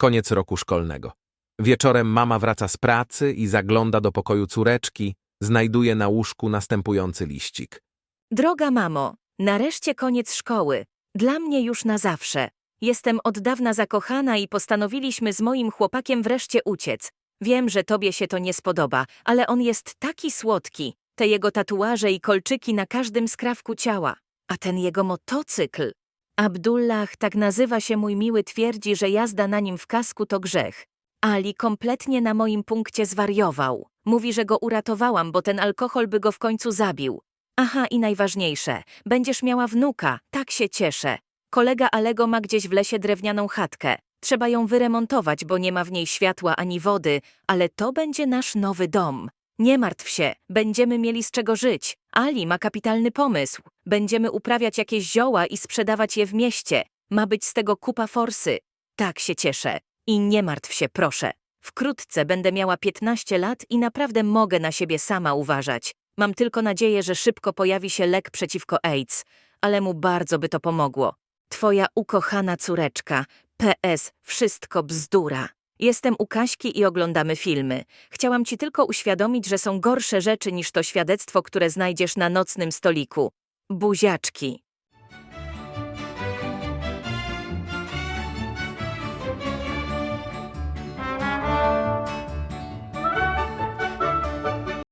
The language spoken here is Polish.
Koniec roku szkolnego. Wieczorem mama wraca z pracy i zagląda do pokoju córeczki, znajduje na łóżku następujący liścik. Droga mamo, nareszcie koniec szkoły. Dla mnie już na zawsze. Jestem od dawna zakochana i postanowiliśmy z moim chłopakiem wreszcie uciec. Wiem, że tobie się to nie spodoba, ale on jest taki słodki. Te jego tatuaże i kolczyki na każdym skrawku ciała. A ten jego motocykl. Abdullah, tak nazywa się mój miły, twierdzi, że jazda na nim w kasku to grzech. Ali kompletnie na moim punkcie zwariował. Mówi, że go uratowałam, bo ten alkohol by go w końcu zabił. Aha, i najważniejsze, będziesz miała wnuka, tak się cieszę. Kolega Alego ma gdzieś w lesie drewnianą chatkę. Trzeba ją wyremontować, bo nie ma w niej światła ani wody, ale to będzie nasz nowy dom. Nie martw się, będziemy mieli z czego żyć. Ali ma kapitalny pomysł. Będziemy uprawiać jakieś zioła i sprzedawać je w mieście. Ma być z tego kupa forsy. Tak się cieszę. I nie martw się, proszę. Wkrótce będę miała 15 lat i naprawdę mogę na siebie sama uważać. Mam tylko nadzieję, że szybko pojawi się lek przeciwko AIDS, ale mu bardzo by to pomogło. Twoja ukochana córeczka. PS. Wszystko bzdura. Jestem u Kaśki i oglądamy filmy. Chciałam ci tylko uświadomić, że są gorsze rzeczy niż to świadectwo, które znajdziesz na nocnym stoliku. Buziaczki.